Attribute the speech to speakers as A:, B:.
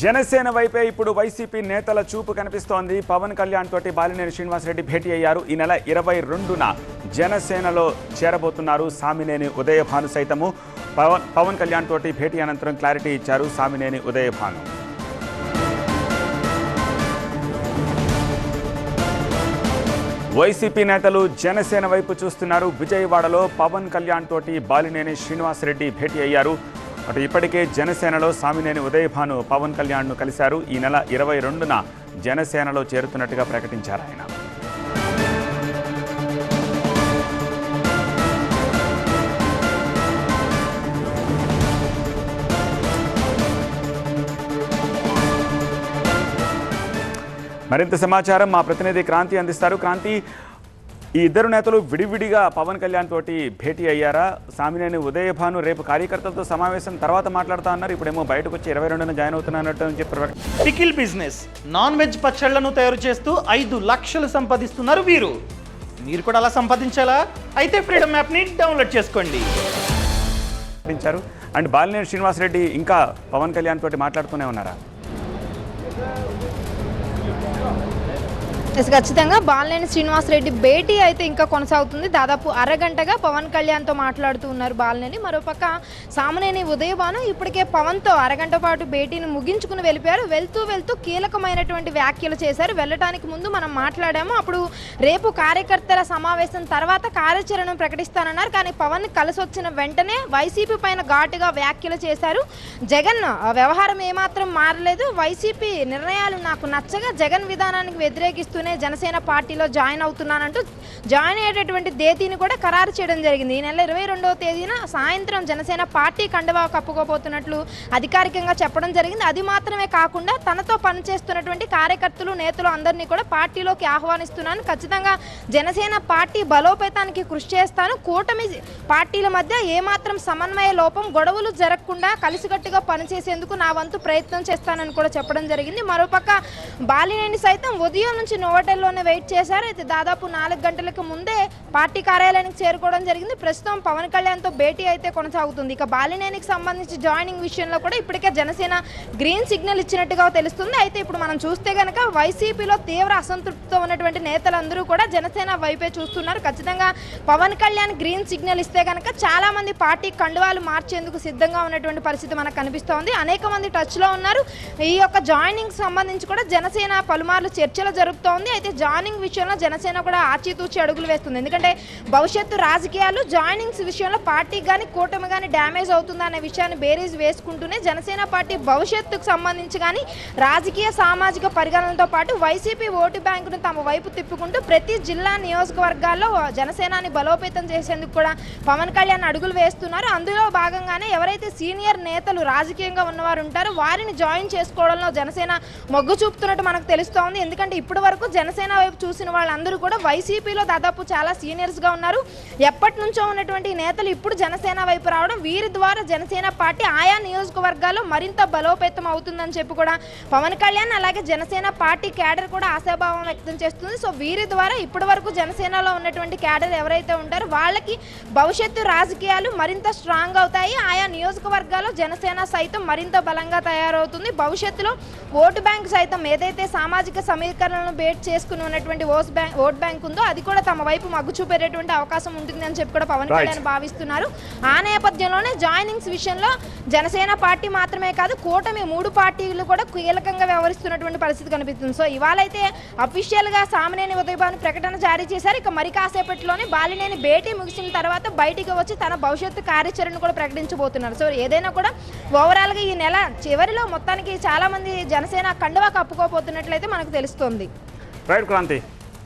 A: జనసేన వైపే ఇప్పుడు వైసీపీ నేతల చూపు కనిపిస్తోంది. పవన్ కళ్యాణ్ తోటి బాలినేని శ్రీనివాసరెడ్డి భేటీ అయ్యారు. ఈ నెల ఇరవై రెండున జనసేనలో చేరబోతున్నారు సామినేని ఉదయభాను సైతము. పవన్ పవన్ కళ్యాణ్ తోటి భేటీ అనంతరం క్లారిటీ ఇచ్చారు సామినేని ఉదయభాను. వైసీపీ నేతలు జనసేన వైపు చూస్తున్నారు. విజయవాడలో పవన్ కళ్యాణ్ తోటి బాలినేని శ్రీనివాసరెడ్డి భేటీ అయ్యారు. అటు ఇప్పటికే జనసేనలో సామినేని ఉదయభాను పవన్ కళ్యాణ్ను కలిశారు. ఈ నెల ఇరవై రెండున జనసేనలో చేరుతున్నట్టుగా ప్రకటించారు ఆయన. మరింత సమాచారం మా ప్రతినిధి క్రాంతి అందిస్తారు. క్రాంతి ఈ ఇద్దరు నేతలు విడివిడిగా పవన్ కళ్యాణ్ తోటి భేటీ అయ్యారా? సామినేని ఉదయభాను రేపు కార్యకర్తలతో సమావేశం తర్వాత మాట్లాడుతా అన్నారు ఇప్పుడేమో బయటకు వచ్చి ఇరవై రెండున జాయిన్ అవుతున్నట్టు అని చెప్పి ప్రకట-
B: పికిల్ బిజినెస్ నాన్ వెజ్ పచ్చళ్ళను తయారు చేస్తూ ఐదు లక్షలు సంపాదిస్తున్నారు వీరు. మీరు కూడా అలా సంపాదించాలా? అయితే ఫ్రీడమ్ యాప్ని డౌన్లోడ్ చేసుకోండి.
A: అండ్ బాలినేని శ్రీనివాసరెడ్డి ఇంకా పవన్ కళ్యాణ్ తోటి మాట్లాడుతూనే ఉన్నారా?
C: ఎస్ ఖచ్చితంగా. బాలినేని శ్రీనివాసరెడ్డి భేటీ అయితే ఇంకా కొనసాగుతుంది. దాదాపు అరగంటగా పవన్ కళ్యాణ్తో మాట్లాడుతూ ఉన్నారు బాలినేని. మరోపక్క సామనేని ఉదయభాను ఇప్పటికే పవన్తో అరగంట పాటు భేటీని ముగించుకుని వెళ్ళిపోయారు. వెళ్తూ వెళ్తూ కీలకమైనటువంటి వ్యాఖ్యలు చేశారు. వెళ్ళటానికి ముందు మనం మాట్లాడాము. అప్పుడు రేపు కార్యకర్తల సమావేశం తర్వాత కార్యాచరణ ప్రకటిస్తానన్నారు. కానీ పవన్ కలిసి వచ్చిన వెంటనే వైసీపీ పైన ఘాటుగా వ్యాఖ్యలు చేశారు. జగన్ ఆ, వ్యవహారం ఏమాత్రం మారలేదు. వైసీపీ నిర్ణయాలు నాకు నచ్చగా జగన్ విధానానికి వ్యతిరేకిస్తూనే జనసేన పార్టీలో జాయిన్ అవుతున్నానంటూ జాయిన్ అయ్యేటటువంటి తేదీని కూడా ఖరారు చేయడం జరిగింది. ఈ నెల ఇరవై రెండవ తేదీన సాయంత్రం జనసేన పార్టీ కండువా కప్పుకోబోతున్నట్లు అధికారికంగా చెప్పడం జరిగింది. అది మాత్రమే కాకుండా తనతో పనిచేస్తున్నటువంటి కార్యకర్తలు నేతలు అందరినీ కూడా పార్టీలోకి ఆహ్వానిస్తున్నాను. ఖచ్చితంగా జనసేన పార్టీ బలోపేతానికి కృషి చేస్తాను. కూటమి పార్టీల మధ్య ఏమాత్రం సమన్వయ లోపం గొడవలు జరగకుండా కలిసికట్టుగా పనిచేసేందుకు నా వంతు ప్రయత్నం చేస్తానని కూడా చెప్పడం జరిగింది. మరోపక్క బాలినేని సైతం ఉదయం నుంచి హోటల్లోనే వెయిట్ చేశారు. అయితే దాదాపు నాలుగు గంటలకు ముందే పార్టీ కార్యాలయానికి చేరుకోవడం జరిగింది. ప్రస్తుతం పవన్ కళ్యాణ్తో భేటీ అయితే కొనసాగుతుంది. ఇక బాలినేనికి సంబంధించి జాయినింగ్ విషయంలో కూడా ఇప్పటికే జనసేన గ్రీన్ సిగ్నల్ ఇచ్చినట్టుగా తెలుస్తుంది. అయితే ఇప్పుడు మనం చూస్తే కనుక వైసీపీలో తీవ్ర అసంతృప్తితో ఉన్నటువంటి నేతలందరూ కూడా జనసేన వైపే చూస్తున్నారు. ఖచ్చితంగా పవన్ కళ్యాణ్ గ్రీన్ సిగ్నల్ ఇస్తే కనుక చాలామంది పార్టీ కండువాలు మార్చేందుకు సిద్ధంగా ఉన్నటువంటి పరిస్థితి మనకు కనిపిస్తోంది. అనేక మంది టచ్లో ఉన్నారు. ఈ యొక్క జాయినింగ్ సంబంధించి కూడా జనసేన పలుమార్లు చర్చలు జరుపుతోంది. అయితే జాయినింగ్ విషయంలో జనసేన కూడా ఆచితూచి అడుగులు వేస్తుంది. ఎందుకంటే భవిష్యత్తు రాజకీయాలు జాయినింగ్స్ విషయంలో పార్టీకి కానీ కూటమి కానీ డ్యామేజ్ అవుతుందా అనే విషయాన్ని బేరీజ్ వేసుకుంటూనే జనసేన పార్టీ భవిష్యత్తుకు సంబంధించి కానీ రాజకీయ సామాజిక పరిగణనలతో పాటు వైసీపీ ఓటు బ్యాంకును తమ వైపు తిప్పుకుంటూ ప్రతి జిల్లా నియోజకవర్గాల్లో జనసేనాని బలోపేతం చేసేందుకు కూడా పవన్ కళ్యాణ్ అడుగులు వేస్తున్నారు. అందులో భాగంగానే ఎవరైతే సీనియర్ నేతలు రాజకీయంగా ఉన్నవారు ఉంటారో వారిని జాయిన్ చేసుకోవడంలో జనసేన మొగ్గు చూపుతున్నట్టు మనకు తెలుస్తోంది. ఎందుకంటే ఇప్పటి వరకు జనసేన వైపు చూసిన వాళ్ళందరూ కూడా వైసీపీలో దాదాపు చాలా సీనియర్స్గా ఉన్నారు. ఎప్పటి నుంచో ఉన్నటువంటి నేతలు ఇప్పుడు జనసేన వైపు రావడం వీరి ద్వారా జనసేన పార్టీ ఆయా నియోజకవర్గాల్లో మరింత బలోపేతం అవుతుందని చెప్పి కూడా పవన్ కళ్యాణ్ అలాగే జనసేన పార్టీ క్యాడర్ కూడా ఆశాభావం వ్యక్తం చేస్తుంది. సో వీరి ద్వారా ఇప్పటి వరకు జనసేనలో ఉన్నటువంటి క్యాడర్ ఎవరైతే ఉంటారో వాళ్ళకి భవిష్యత్తు రాజకీయాలు మరింత స్ట్రాంగ్ అవుతాయి. ఆయా నియోజకవర్గాల్లో జనసేన సైతం మరింత బలంగా తయారవుతుంది. భవిష్యత్తులో ఓటు బ్యాంక్ సైతం ఏదైతే సామాజిక సమీకరణలను బేట్ చేసుకుని ఉన్నటువంటి ఓట్ బ్యాంక్ ఓట్ బ్యాంక్ ఉందో అది కూడా తమ వైపు మగ్గు చూపేటటువంటి అవకాశం ఉంటుంది అని చెప్పి కూడా పవన్. కళ్యాణ్ భావిస్తున్నారు. ఆ నేపథ్యంలోనే జాయినింగ్స్ విషయంలో జనసేన పార్టీ మాత్రమే కాదు కూటమి మూడు పార్టీలు కూడా కీలకంగా వ్యవహరిస్తున్నటువంటి పరిస్థితి కనిపిస్తుంది. సో ఇవాళైతే అఫీషియల్గా సామనేని ఉదయభాను ప్రకటన జారీ చేశారు. ఇక మరి కాసేపట్లోనే బాలినేని భేటీ ముగిసిన తర్వాత బయటికి వచ్చి తన భవిష్యత్తు కార్యాచరణ కూడా ప్రకటించబోతున్నారు. సో ఏదైనా కూడా ఓవరాల్గా ఈ నెల చివరిలో మొత్తానికి చాలా మంది జనసేన కండువా కప్పుకోబోతున్నట్లయితే మనకు తెలుస్తోంది.
A: రైట్ క్రాంతి